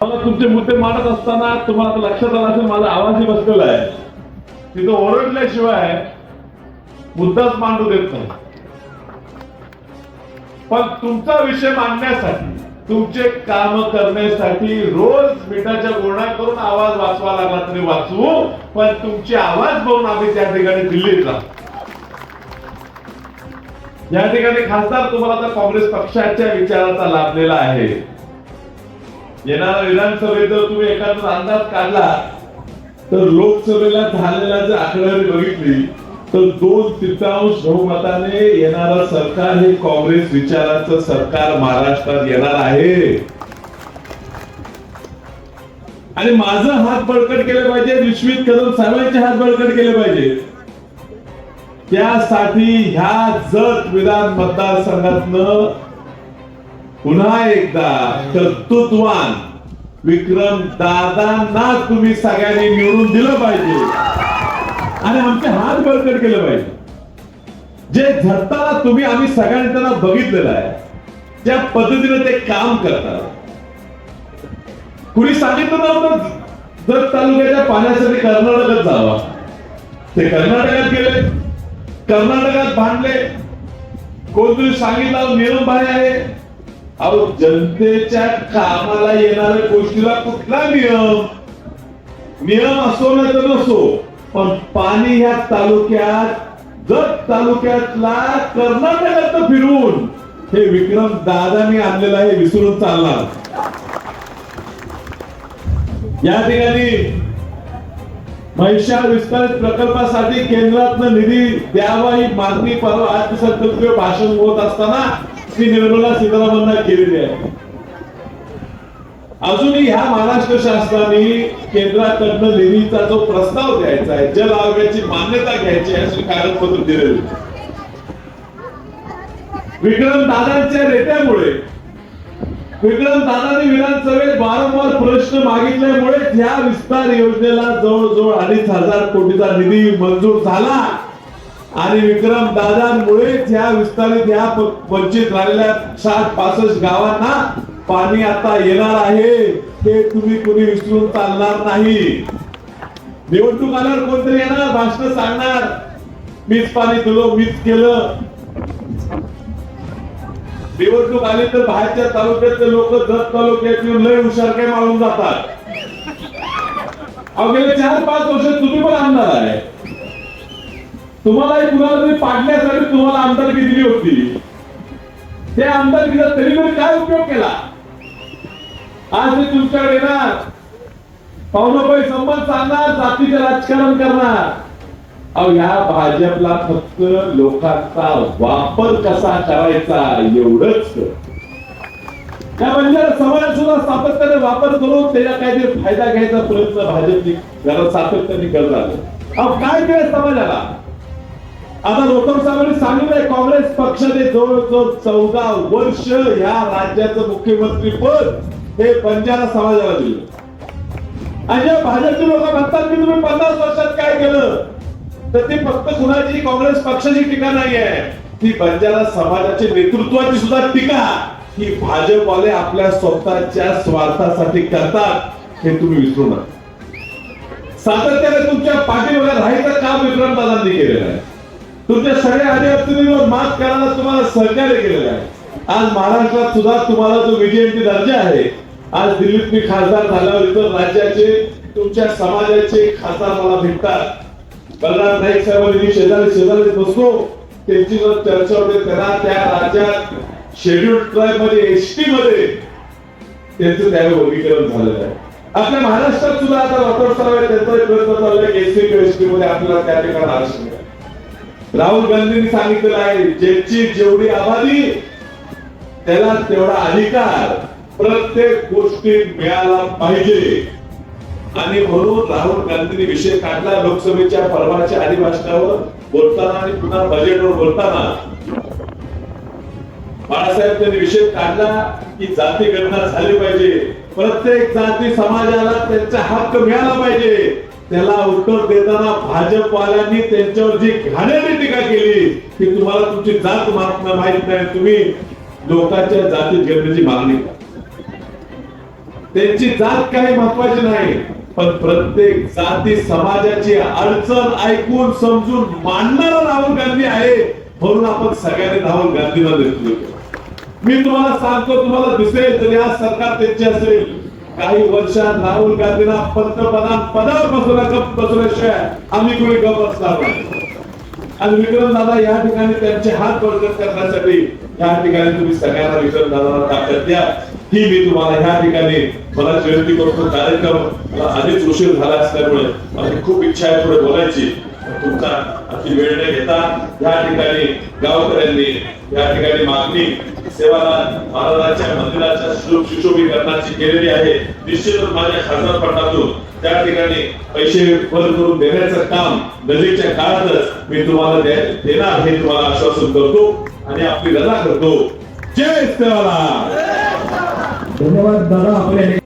मला तुमचे मुद्दे मांडत असताना तुम्हाला लक्षात आला असेल माझा आवाजही बसलेला आहे. तिथं ओरडल्याशिवाय मुद्दाच मांडू देत नाही. पण तुमचा विषय मांडण्यासाठी तुमचे काम करण्यासाठी रोज मिठाच्या गोळ्या करून आवाज वाचवा लागला तरी वाचवू पण तुमचे आवाज बघून आम्ही त्या ठिकाणी दिल्लीत जातो या ठिकाणी खासदार तुम्हाला आता काँग्रेस पक्षाच्या विचाराचा लाभलेला आहे. येणाऱ्या विधानसभेत जर तुम्ही एखादा अंदाज काढला तर लोकसभेला झालेला जर आकडेवारी बघितली तर दोन तृतीयांश बहुमताने येणारं सरकार हे काँग्रेस विचाराचं सरकार महाराष्ट्रात येणार आहे. आणि माझं हात बळकट केले पाहिजे विश्वित कदम साहेबांचे हात बळकट केले पाहिजे. त्यासाठी ह्या जत विधान मतदारसंघातनं पुन्हा एकदा कर्तृत्वान विक्रम दादांना तुम्ही सगळ्यांनी निवडून दिलं पाहिजे. आणि आमचे हात बळकट केले पाहिजे. जे झटताना तुम्ही आम्ही सगळ्यांनी त्यांना बघितलेलं आहे. त्या पद्धतीने ते काम करतात. कुणी सांगितलं नव्हतं? जर तालुक्याच्या पाण्यासाठी कर्नाटकात जावा. ते कर्नाटकात गेले. कर्नाटकात बांधले कोणतरी सांगितलं नियम बाहेर आहे. अहो जनतेच्या कामाला येणाऱ्या गोष्टीला कुठला नियम? नियम असो ना तर नसो पण पाणी ह्या तालुक्यात जत तालुक्यातला कर्नाटकात फिरवून हे विक्रम दादानी आणलेलं आहे विसरून चालला या ठिकाणी महिषार विस्तारित प्रकल्पासाठी केंद्रातनं निधी द्यावा ही मागणी परवा अर्थसंकल्पीय भाषण होत असताना श्री निर्मला सीतारामनना केलेली आहे. अजूनही ह्या महाराष्ट्र शासनाने केंद्राकडनं निधीचा जो प्रस्ताव द्यायचा आहे जल आयोगाची मान्यता घ्यायची अशी कागदपत्र दिलेली विक्रम दादांच्या नेत्यामुळे विक्रम दादांनी विधानसभेत वारंवार प्रश्न मागितल्यामुळे या विस्तार योजनेला जवळजवळ अडीच हजार कोटीचा निधी मंजूर झाला. आणि विक्रम दादांमुळे या विस्तारित या वंचित राहिलेल्या साठ पासष्ट गावांना पाणी आता येणार आहे. ते तुम्ही कुणी विसरून चालणार नाही. निवडणूक आल्यावर कोणतरी येणार? भाषण सांगणार. मीच पाणी दिलो मीच केलं. निवडणूक आली तर बाहेरच्या तालुक्यातले लोक जत तालुक्यात येऊन लय हुशार काय मारून जातात. अहो चार पाच वर्ष तुम्ही पण आणणार आहे. तुम्हालाही कुणाला तरी पाडण्यासाठी तुम्हाला आमदारकी दिली होती. त्या आमदारकीचा तरी तरी काय उपयोग केला? आज मी तुमच्याकडे येणार. पाहुणोबाई संबंध सांगणार जातीचे राजकारण करणार. अहो ह्या भाजपला फक्त लोकांचा वापर कसा करायचा एवढंच. त्या बंजारा समाज सुद्धा सातत्याने वापर करून त्याचा काहीतरी फायदा घ्यायचा प्रयत्न भाजपने जरा सातत्याने करत आलं अहो काय केलं समाजाला? आता रोटम साहेबांनी सांगितलंय काँग्रेस पक्षाने जवळजवळ चौदा वर्ष या राज्याचं मुख्यमंत्री पद हे बंजारा समाजाला दिलं. आणि जेव्हा भाजपचे लोक म्हणतात की तुम्ही पन्नास वर्षात काय केलं? तर ती फक्त कुणाची काँग्रेस पक्षाची टीका नाही आहे ती बंजारा समाजाची नेतृत्वाची सुद्धा टीका. ही भाजपवाले आपल्या स्वतःच्या स्वार्थासाठी करतात हे तुम्ही विसरू नका. सातत्याने तुमच्या पाठीवर राहायचं काम विक्रम दादांनी केलेलं आहे. तुमच्या सगळ्या अडीअडचणीवर मात करायला तुम्हाला सहकार्य केलेलं आहे. आज महाराष्ट्रात सुद्धा तुम्हाला जो विजयंती दर्जा आहे आज दिल्लीत मी खासदार झाल्यावर इतर राज्याचे तुमच्या समाजाचे खासदार मला भेटतात. बलराम नाईक साहेबांनी मी शेजारी शेजारी बसलो त्यांची जर चर्चा होते त्यांना त्या राज्यात शेड्यूल ट्राईबमध्ये एसटी मध्ये त्यांचं त्यावेळी वर्गीकरण झालेलं आहे. आपल्या महाराष्ट्रात सुद्धा आता राठोड साहेब त्यांचा प्रयत्न चाललाय एसटी टू एसटी मध्ये आपल्याला त्या ठिकाणी आरक्षण मिळेल. राहुल गांधींनी सांगितलेलं आहे ज्याची जेवढी आबादी त्याला तेवढा अधिकार प्रत्येक गोष्टीत मिळाला पाहिजे. आणि म्हणून राहुल गांधींनी विषय काढला लोकसभेच्या परवाच्या अधिवेशनावर बोलताना आणि पुन्हा बजेटवर बोलताना. बाळासाहेब त्यांनी विषय काढला की जाती गणना झाली पाहिजे. प्रत्येक जाती समाजाला त्यांचा हक्क मिळाला पाहिजे. त्याला उत्तर देताना भाजपवाल्यांनी त्यांच्यावर जी घाणेरडी टीका केली की तुम्हाला तुमची जात माहीत नाही तुम्ही लोकांच्या जाती घेण्याची मागणी करा. त्यांची जात काही महत्वाची नाही पण प्रत्येक जाती समाजाची अडचण ऐकून समजून मांडणारा राहुल गांधी आहे म्हणून आपण सगळ्यांनी राहुल गांधीला नेतृत्व मी तुम्हाला सांगतो तुम्हाला दिसेल तरी आज सरकार त्यांची असेल. काही वर्षात राहुल गांधींना पंतप्रधान पदावर बसवल्या गप बसवल्याशिवाय आम्ही कोणी गप असणार आणि विक्रम दादा या ठिकाणी त्यांचे हात बळकट करण्यासाठी या ठिकाणी तुम्ही सगळ्यांना विक्रम दादाला ताकद द्या. ही मी तुम्हाला ह्या ठिकाणी मला विनंती करतो कार्यक्रम मला आधीच उशीर झाला असल्यामुळे माझी खूप इच्छा आहे पुढे बोलायची. तुमचा अशी वेळ न घेता या ठिकाणी गावकऱ्यांनी या ठिकाणी मागणी सेवालाल महाराजांच्या मंदिराच्या सुशोभीकरणाची केलेली आहे. निश्चितच माझ्या खासदार फंडातून त्या ठिकाणी पैसे बंद करून देण्याचं काम नजीकच्या काळातच मी तुम्हाला देणार हे तुम्हाला आश्वासन करतो आणि आपली रजा करतो. जय सेवाला धन्यवाद दादा आपले